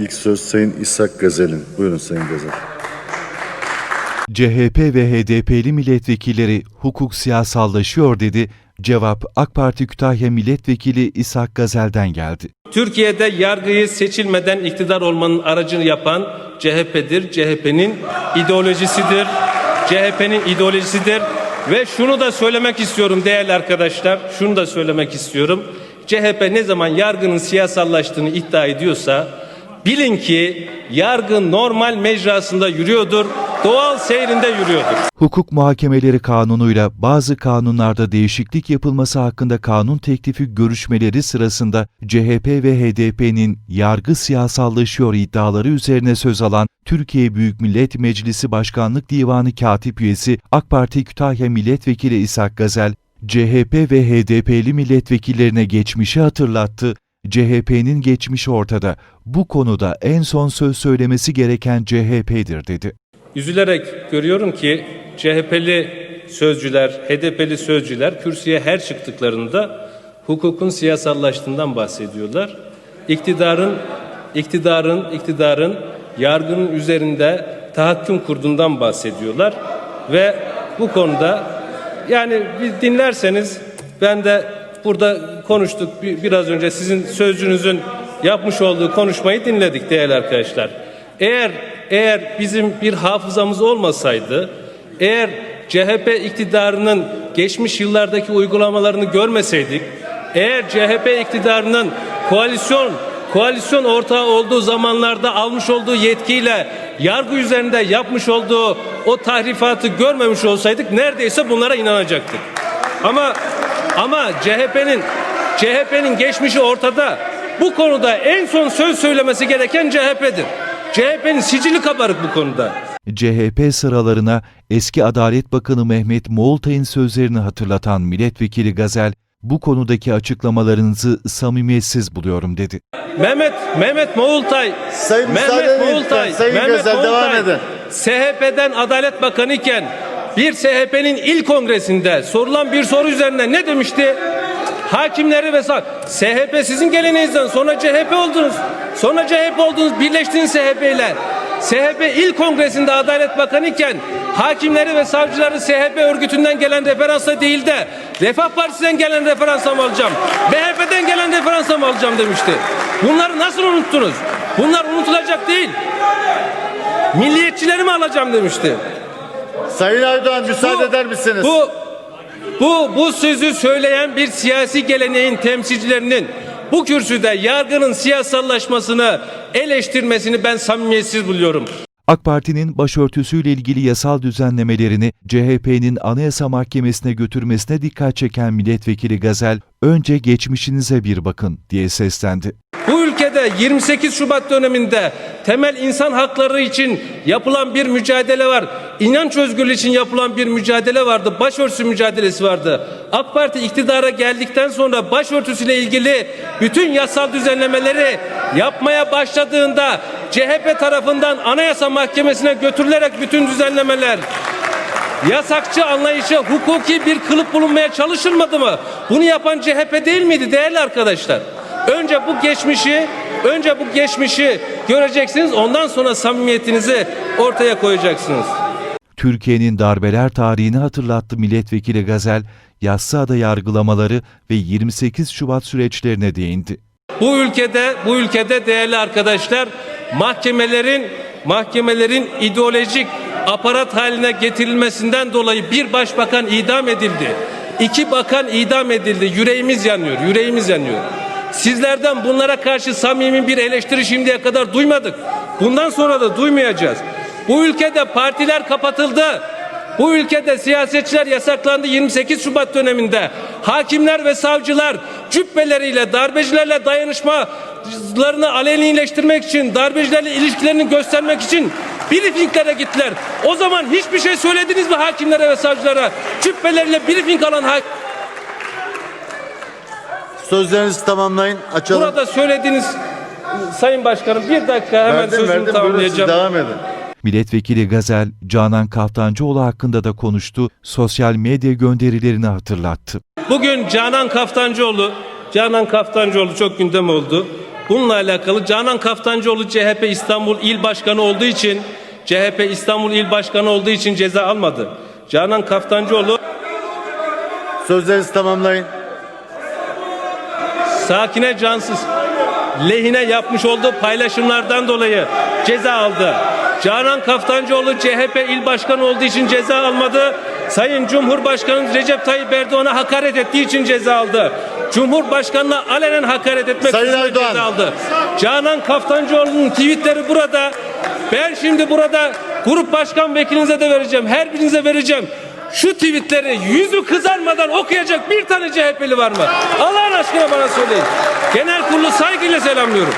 İlk söz Sayın İshak Gazel'in. Buyurun Sayın Gazel. CHP ve HDP'li milletvekilleri hukuk siyasallaşıyor dedi. Cevap AK Parti Kütahya Milletvekili İshak Gazel'den geldi. Türkiye'de yargıyı seçilmeden iktidar olmanın aracını yapan CHP'dir. CHP'nin ideolojisidir. CHP'nin ideolojisidir. Ve şunu da söylemek istiyorum değerli arkadaşlar. Şunu da söylemek istiyorum. CHP ne zaman yargının siyasallaştığını iddia ediyorsa bilin ki yargı normal mecrasında yürüyordur. Doğal seyrinde yürüyordur. Hukuk muhakemeleri kanunuyla bazı kanunlarda değişiklik yapılması hakkında kanun teklifi görüşmeleri sırasında CHP ve HDP'nin yargı siyasallaşıyor iddiaları üzerine söz alan Türkiye Büyük Millet Meclisi Başkanlık Divanı Katip Üyesi AK Parti Kütahya Milletvekili İshak Gazel, CHP ve HDP'li milletvekillerine geçmişi hatırlattı. CHP'nin geçmişi ortada. Bu konuda en son söz söylemesi gereken CHP'dir dedi. Üzülerek görüyorum ki CHP'li sözcüler, HDP'li sözcüler kürsüye her çıktıklarında hukukun siyasallaştığından bahsediyorlar. İktidarın iktidarın iktidarın yargının üzerinde tahakküm kurduğundan bahsediyorlar ve bu konuda yani dinlerseniz ben de burada konuştuk bir- biraz önce sizin sözcünüzün yapmış olduğu konuşmayı dinledik değerli arkadaşlar. Eğer eğer bizim bir hafızamız olmasaydı, eğer CHP iktidarının geçmiş yıllardaki uygulamalarını görmeseydik, eğer CHP iktidarının koalisyon koalisyon ortağı olduğu zamanlarda almış olduğu yetkiyle yargı üzerinde yapmış olduğu o tahrifatı görmemiş olsaydık neredeyse bunlara inanacaktık. Ama ama CHP'nin CHP'nin geçmişi ortada. Bu konuda en son söz söylemesi gereken CHP'dir. CHP'nin sicili kabarık bu konuda. CHP sıralarına eski Adalet Bakanı Mehmet Moğoltay'ın sözlerini hatırlatan milletvekili Gazel, bu konudaki açıklamalarınızı samimiyetsiz buluyorum dedi. Mehmet Mehmet Moğultay Sayın Mehmet lütfen. Sayın Mehmet Gezel, devam Moğultay, edin. SHP'den Adalet Bakanı iken bir CHP'nin il kongresinde sorulan bir soru üzerine ne demişti? Hakimleri ve sav- SHP sizin geleneğinizden sonra CHP oldunuz. Sonra CHP oldunuz, birleştiniz CHP ile. CHP il kongresinde Adalet Bakanı iken hakimleri ve savcıları CHP örgütünden gelen referansa değil de Refah Partisi'den gelen referansa mı alacağım? MHP'den gelen referansa mı alacağım demişti. Bunları nasıl unuttunuz? Bunlar unutulacak değil. Milliyetçileri mi alacağım demişti. Sayın Erdoğan müsaade Bu- eder misiniz? Bu bu bu sözü söyleyen bir siyasi geleneğin temsilcilerinin bu kürsüde yargının siyasallaşmasını eleştirmesini ben samimiyetsiz buluyorum. AK Parti'nin başörtüsüyle ilgili yasal düzenlemelerini CHP'nin Anayasa Mahkemesi'ne götürmesine dikkat çeken milletvekili Gazel, önce geçmişinize bir bakın diye seslendi. Bu ülkede 28 Şubat döneminde temel insan hakları için yapılan bir mücadele var. İnanç özgürlüğü için yapılan bir mücadele vardı. Başörtüsü mücadelesi vardı. AK Parti iktidara geldikten sonra başörtüsüyle ilgili bütün yasal düzenlemeleri yapmaya başladığında CHP tarafından Anayasa Mahkemesi'ne götürülerek bütün düzenlemeler yasakçı anlayışı hukuki bir kılıp bulunmaya çalışılmadı mı? Bunu yapan CHP değil miydi değerli arkadaşlar? Önce bu geçmişi, önce bu geçmişi göreceksiniz. Ondan sonra samimiyetinizi ortaya koyacaksınız. Türkiye'nin darbeler tarihini hatırlattı milletvekili Gazel, Yassıada yargılamaları ve 28 Şubat süreçlerine değindi. Bu ülkede, bu ülkede değerli arkadaşlar, mahkemelerin mahkemelerin ideolojik aparat haline getirilmesinden dolayı bir başbakan idam edildi. iki bakan idam edildi. Yüreğimiz yanıyor, yüreğimiz yanıyor. Sizlerden bunlara karşı samimi bir eleştiri şimdiye kadar duymadık. Bundan sonra da duymayacağız. Bu ülkede partiler kapatıldı. Bu ülkede siyasetçiler yasaklandı 28 Şubat döneminde. Hakimler ve savcılar cübbeleriyle darbecilerle dayanışmalarını alenileştirmek için, darbecilerle ilişkilerini göstermek için briefinglere gittiler. O zaman hiçbir şey söylediniz mi hakimlere ve savcılara? Cübbeleriyle briefing alan hak Sözlerinizi tamamlayın. Açalım. Burada söylediğiniz Sayın Başkanım bir dakika hemen verdim, sözümü verdim. Buyurun, tamamlayacağım. devam edin. Milletvekili Gazel, Canan Kaftancıoğlu hakkında da konuştu, sosyal medya gönderilerini hatırlattı. Bugün Canan Kaftancıoğlu, Canan Kaftancıoğlu çok gündem oldu. bununla alakalı Canan Kaftancıoğlu CHP İstanbul İl Başkanı olduğu için CHP İstanbul İl Başkanı olduğu için ceza almadı. Canan Kaftancıoğlu Sözlerinizi tamamlayın. Sakine Cansız lehine yapmış olduğu paylaşımlardan dolayı ceza aldı. Canan Kaftancıoğlu CHP il başkanı olduğu için ceza almadı. Sayın Cumhurbaşkanı Recep Tayyip Erdoğan'a hakaret ettiği için ceza aldı. Cumhurbaşkanına alenen hakaret etmek Sayın için Erdoğan. ceza aldı. Canan Kaftancıoğlu'nun tweetleri burada. Ben şimdi burada grup başkan vekilinize de vereceğim. Her birinize vereceğim. Şu tweetleri yüzü kızarmadan okuyacak bir tane CHP'li var mı? Allah'ın aşkına bana söyleyin. Genel kurulu saygıyla selamlıyorum.